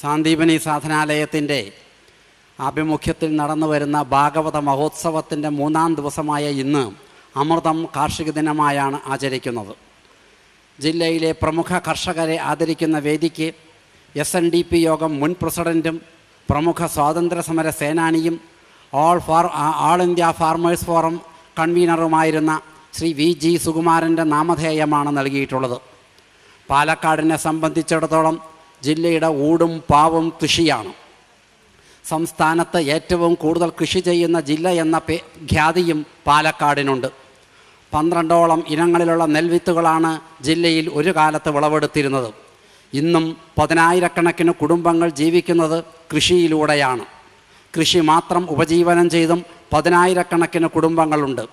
സാന്ദീപനി സാധനാലയത്തിന്റെ ആഭിമുഖ്യത്തിൽ നടന്നു വരുന്ന ഭാഗവത മഹോത്സവത്തിന്റെ മൂന്നാം ദിവസമായ ഇന്ന് അമൃതം കാർഷിക ദിനമായാണ് ആചരിക്കുന്നത്. ജില്ലയിലെ പ്രമുഖ കർഷകരെ ആദരിക്കുന്ന വേദിക്ക് എസ് എൻ ഡി പി യോഗം മുൻ പ്രസിഡന്റും പ്രമുഖ സ്വാതന്ത്ര്യ സമര സേനാനിയും all far all India farmers forum കൺവീനറുമായിരുന്ന Shri V G സുകുമാരന്റെ നാമധേയമാണ് നൽകിയിട്ടുള്ളത്. പാലക്കാടിനെ സംബന്ധിച്ചിടത്തോളം ജില്ലയുടെ ഊടും പാവും കൃഷിയാണ്. സംസ്ഥാനത്ത് ഏറ്റവും കൂടുതൽ കൃഷി ചെയ്യുന്ന ജില്ല എന്ന പേ ഖ്യാതിയും പാലക്കാടിനുണ്ട്. പന്ത്രണ്ടോളം ഇനങ്ങളിലുള്ള നെൽവിത്തുകളാണ് ജില്ലയിൽ ഒരു കാലത്ത് വിളവെടുത്തിരുന്നത്. ഇന്നും പതിനായിരക്കണക്കിന് കുടുംബങ്ങൾ ജീവിക്കുന്നത് കൃഷിയിലൂടെയാണ്. കൃഷി മാത്രം ഉപജീവനം ചെയ്തും പതിനായിരക്കണക്കിന് കുടുംബങ്ങളുണ്ട്.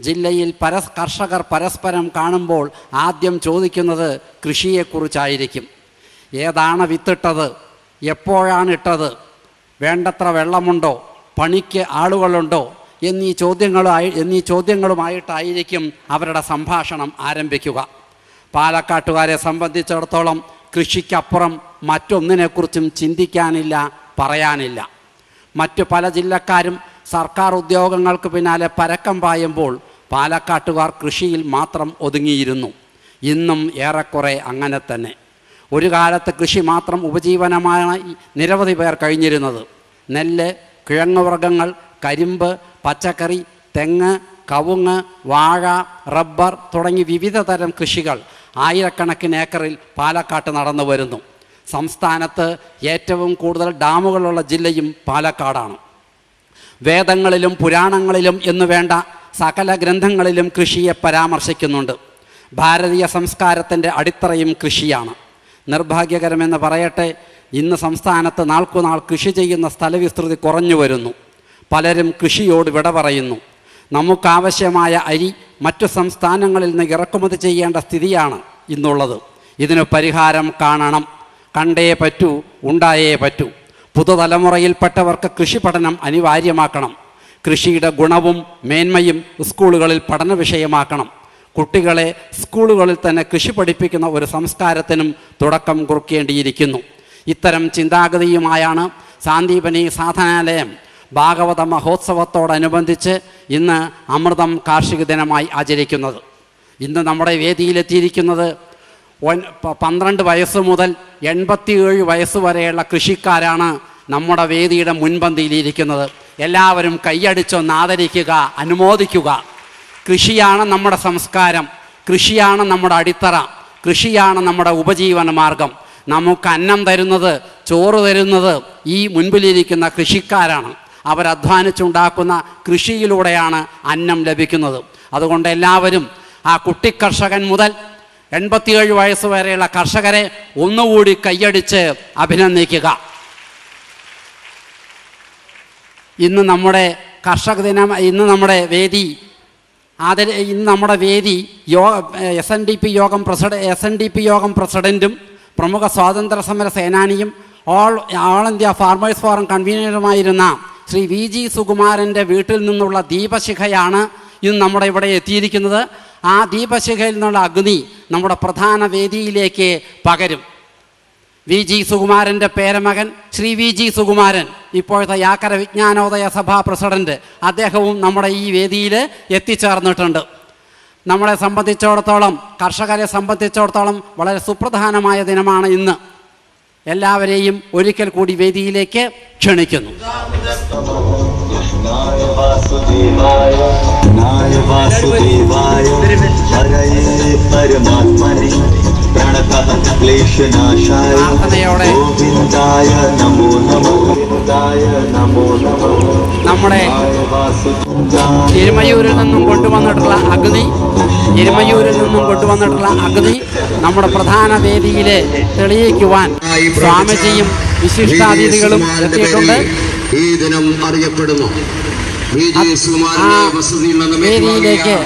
ജില്ലയിൽ പരസ് കർഷകർ പരസ്പരം കാണുമ്പോൾ ആദ്യം ചോദിക്കുന്നത് കൃഷിയെക്കുറിച്ചായിരിക്കും. ഏതാണ് വിത്തിട്ടത്? എപ്പോഴാണ് ഇട്ടത്? വേണ്ടത്ര വെള്ളമുണ്ടോ? പണിക്ക് ആളുകളുണ്ടോ? എന്നീ ചോദ്യങ്ങളുമായി എന്നീ ചോദ്യങ്ങളുമായിട്ടായിരിക്കും അവരുടെ സംഭാഷണം ആരംഭിക്കുക. പാലക്കാട്ടുകാരെ സംബന്ധിച്ചിടത്തോളം കൃഷിക്കപ്പുറം മറ്റൊന്നിനെക്കുറിച്ചും ചിന്തിക്കാനില്ല പറയാനില്ല. മറ്റു പല ജില്ലക്കാരും സർക്കാർ ഉദ്യോഗങ്ങൾക്ക് പിന്നാലെ പരക്കം പായുമ്പോൾ പാലക്കാട്ടുകാർ കൃഷിയിൽ മാത്രം ഒതുങ്ങിയിരുന്നു. ഇന്നും ഏറെക്കുറെ അങ്ങനെ തന്നെ. ഒരു കാലത്ത് കൃഷി മാത്രം ഉപജീവനമായി നിരവധി പേർ കഴിഞ്ഞിരുന്നത്. നെല്ല് കിഴങ്ങുവർഗങ്ങൾ കരിമ്പ് പച്ചക്കറി തെങ്ങ് കവുങ്ങ് വാഴ റബ്ബർ തുടങ്ങി വിവിധ തരം കൃഷികൾ ആയിരക്കണക്കിന് ഏക്കറിൽ പാലക്കാട്ട് നടന്നു വരുന്നു. സംസ്ഥാനത്ത് ഏറ്റവും കൂടുതൽ ഡാമുകളുള്ള ജില്ലയും പാലക്കാടാണ്. വേദങ്ങളിലും പുരാണങ്ങളിലും എന്നു വേണ്ട സകല ഗ്രന്ഥങ്ങളിലും കൃഷിയെ പരാമർശിക്കുന്നുണ്ട്. ഭാരതീയ സംസ്കാരത്തിന്റെ അടിത്തറയും കൃഷിയാണ്. നിർഭാഗ്യകരമെന്ന് പറയട്ടെ ഇന്ന് സംസ്ഥാനത്ത് നാൾക്കുനാൾ കൃഷി ചെയ്യുന്ന സ്ഥലവിസ്തൃതി കുറഞ്ഞു വരുന്നു. പലരും കൃഷിയോട് വിട പറയുന്നു. നമുക്കാവശ്യമായ അരി മറ്റു സംസ്ഥാനങ്ങളിൽ നിന്ന് ഇറക്കുമതി ചെയ്യേണ്ട സ്ഥിതിയാണ് ഇന്നുള്ളത്. ഇതിന് പരിഹാരം കാണണം. കണ്ടേ പറ്റൂ ഉണ്ടായേ പറ്റൂ. പുതുതലമുറയിൽപ്പെട്ടവർക്ക് കൃഷി പഠനം അനിവാര്യമാക്കണം. കൃഷിയുടെ ഗുണവും മേന്മയും സ്കൂളുകളിൽ പഠന വിഷയമാക്കണം. കുട്ടികളെ സ്കൂളുകളിൽ തന്നെ കൃഷി പഠിപ്പിക്കുന്ന ഒരു സംസ്കാരത്തിനും തുടക്കം കുറിക്കേണ്ടിയിരിക്കുന്നു. ഇത്തരം ചിന്താഗതിയുമായാണ് സാന്ദീപനി സാധനാലയം ഭാഗവത മഹോത്സവത്തോടനുബന്ധിച്ച് ഇന്ന് അമൃതം കാർഷിക ദിനമായി ആചരിക്കുന്നത്. ഇന്ന് നമ്മുടെ വേദിയിലെത്തിയിരിക്കുന്നത് പന്ത്രണ്ട് വയസ്സ് മുതൽ എൺപത്തിയേഴ് വയസ്സ് വരെയുള്ള കൃഷിക്കാരാണ് നമ്മുടെ വേദിയുടെ മുൻപന്തിയിലിരിക്കുന്നത്. എല്ലാവരും കൈയടിച്ചൊന്ന് ആദരിക്കുക അനുമോദിക്കുക. കൃഷിയാണ് നമ്മുടെ സംസ്കാരം. കൃഷിയാണ് നമ്മുടെ അടിത്തറ. കൃഷിയാണ് നമ്മുടെ ഉപജീവന മാർഗം. നമുക്ക് അന്നം തരുന്നത് ചോറ് തരുന്നത് ഈ മുൻപിലിരിക്കുന്ന കൃഷിക്കാരാണ്. അവരധ്വാനിച്ചുണ്ടാക്കുന്ന കൃഷിയിലൂടെയാണ് അന്നം ലഭിക്കുന്നത്. അതുകൊണ്ട് എല്ലാവരും ആ കുട്ടിക്കർഷകൻ മുതൽ എൺപത്തിയേഴ് വയസ്സ് വരെയുള്ള കർഷകരെ ഒന്നുകൂടി കൈയടിച്ച് അഭിനന്ദിക്കുക. ഇന്ന് നമ്മുടെ കർഷക ദിനം ഇന്ന് നമ്മുടെ വേദി ആദര ഇന്ന് നമ്മുടെ വേദി യോ എസ് എൻ ഡി പി യോഗം പ്രസിഡ എസ് എൻ ഡി പി യോഗം പ്രസിഡന്റും പ്രമുഖ സ്വാതന്ത്ര്യ സമര സേനാനിയും all all India farmers forum കൺവീനറുമായിരുന്ന Shri V G സുകുമാരന്റെ വീട്ടിൽ നിന്നുള്ള ദീപശിഖയാണ് ഇന്ന് നമ്മുടെ ഇവിടെ എത്തിയിരിക്കുന്നത്. ആ ദീപശിഖയിൽ നിന്നുള്ള അഗ്നി നമ്മുടെ പ്രധാന വേദിയിലേക്ക് പകരും. വി ജി സുകുമാരന്റെ പേരമകൻ ശ്രീ വി ജി സുകുമാരൻ ഇപ്പോഴത്തെ യാക്കര വിജ്ഞാനോദയ സഭാ പ്രസിഡന്റ് അദ്ദേഹവും നമ്മുടെ ഈ വേദിയിൽ എത്തിച്ചേർന്നിട്ടുണ്ട്. നമ്മളെ സംബന്ധിച്ചിടത്തോളം കർഷകരെ സംബന്ധിച്ചിടത്തോളം വളരെ സുപ്രധാനമായ ദിനമാണ് ഇന്ന്. എല്ലാവരെയും ഒരിക്കൽ കൂടി വേദിയിലേക്ക് ക്ഷണിക്കുന്നു. കൃഷ്ണായ വാസുദേവായ ഹരയേ പരമാത്മനെ പ്രണത ക്ലേശനാശായ ഗോവിന്ദായ നമോ നമോ ഗോവിന്ദായ നമോ നമോ നമ്മുടെ എരുമയൂരിൽ നിന്നും കൊണ്ടുവന്നിട്ടുള്ള അഗ്നി എരുമയൂരിൽ നിന്നും കൊണ്ടുവന്നിട്ടുള്ള അഗ്നി നമ്മുടെ പ്രധാന വേദിയിൽ തെളിയിക്കുവാൻ സ്വാമിജിയും വിശിഷ്ടാതിഥികളും എത്തിയിട്ടുണ്ട്. ഈ ദിനം അറിയപ്പെടുന്നു. വേദിയിലേക്ക്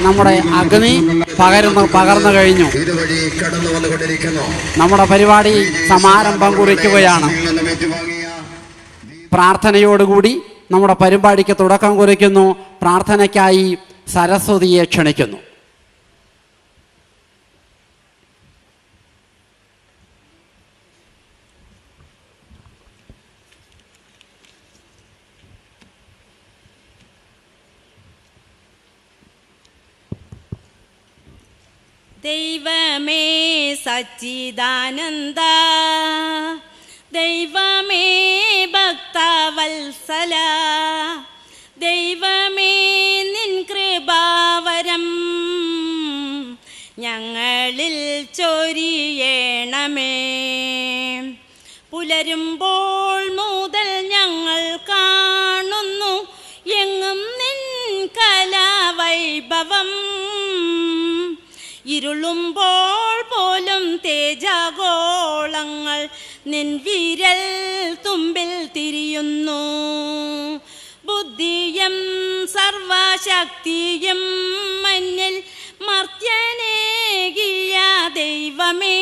നമ്മുടെ അഗ്നി പകരുന്ന പകർന്നു കഴിഞ്ഞു. നമ്മുടെ പരിപാടി സമാരംഭം കുറിക്കുകയാണ്. പ്രാർത്ഥനയോടുകൂടി നമ്മുടെ പരിപാടിക്ക് തുടക്കം കുറിക്കുന്നു. പ്രാർത്ഥനയ്ക്കായി സരസ്വതിയെ ക്ഷണിക്കുന്നു. ദൈവമേ സച്ചിദാനന്ദ. ദൈവമേ ഭക്തവത്സല. ദൈവമേ നിൻ കൃപാവരം. ഞങ്ങളിൽ ചൊരിയേണമേ. പുലരുമ്പോൾ മുതൽ ഞങ്ങൾ കാണുന്നു. എങ്ങും നിൻ കലാവൈഭവം. ഇരുളുമ്പോൾ പോലും തേജാഗോളങ്ങൾ നിൻ വിരൽ തുമ്പിൽ തിരിയുന്നു. ബുദ്ധിയും സർവശക്തിയും മഞ്ഞിൽ മർത്യനേകിയ ദൈവമേ.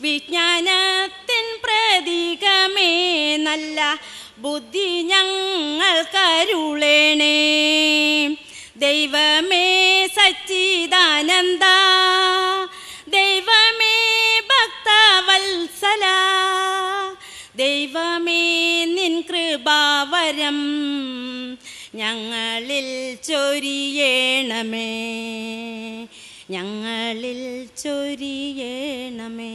വിജ്ഞാനത്തിൻ പ്രതീകമേ നല്ല ബുദ്ധി ഞങ്ങൾ കരുളേണേ ദൈവമേ സച്ചിദാനന്ദ ദൈവമേ ഭക്തവത്സല ദൈവമേ നിൻ കൃപാവരം ഞങ്ങളിൽ ചൊരിയേണമേ ഞങ്ങളിൽ ചൊരിയണമേ.